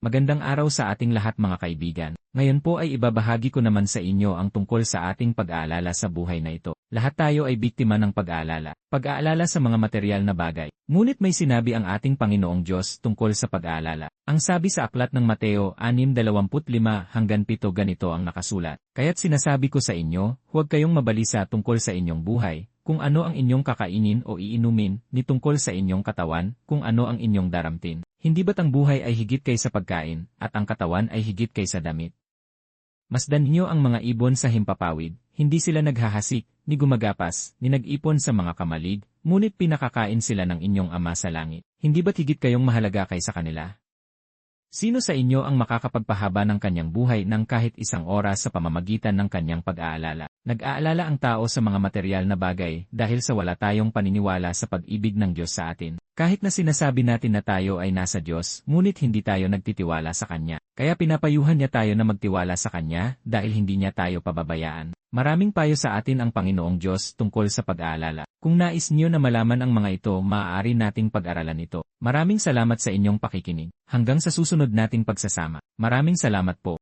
Magandang araw sa ating lahat mga kaibigan. Ngayon po ay ibabahagi ko naman sa inyo ang tungkol sa ating pag-aalala sa buhay na ito. Lahat tayo ay biktima ng pag-aalala. Pag-aalala sa mga material na bagay. Ngunit may sinabi ang ating Panginoong Diyos tungkol sa pag-aalala. Ang sabi sa aklat ng Mateo 6.25 hanggang 7 ganito ang nakasulat. Kaya't sinasabi ko sa inyo, huwag kayong mabalisa tungkol sa inyong buhay, kung ano ang inyong kakainin o iinumin, ni tungkol sa inyong katawan, kung ano ang inyong daramtin. Hindi ba't ang buhay ay higit kaysa pagkain, at ang katawan ay higit kaysa damit? Masdan ninyo ang mga ibon sa himpapawid, hindi sila naghahasik, ni gumagapas, ni nag-ipon sa mga kamalig, ngunit pinakakain sila ng inyong ama sa langit. Hindi ba't higit kayong mahalaga kaysa kanila? Sino sa inyo ang makakapagpahaba ng kanyang buhay ng kahit isang oras sa pamamagitan ng kanyang pag-aalala? Nag-aalala ang tao sa mga material na bagay dahil sa wala tayong paniniwala sa pag-ibig ng Diyos sa atin. Kahit na sinasabi natin na tayo ay nasa Diyos, ngunit hindi tayo nagtitiwala sa Kanya. Kaya pinapayuhan niya tayo na magtiwala sa Kanya dahil hindi niya tayo pababayaan. Maraming payo sa atin ang Panginoong Diyos tungkol sa pag-aalala. Kung nais niyo na malaman ang mga ito, maaari nating pag-aralan ito. Maraming salamat sa inyong pakikinig. Hanggang sa susunod nating pagsasama. Maraming salamat po.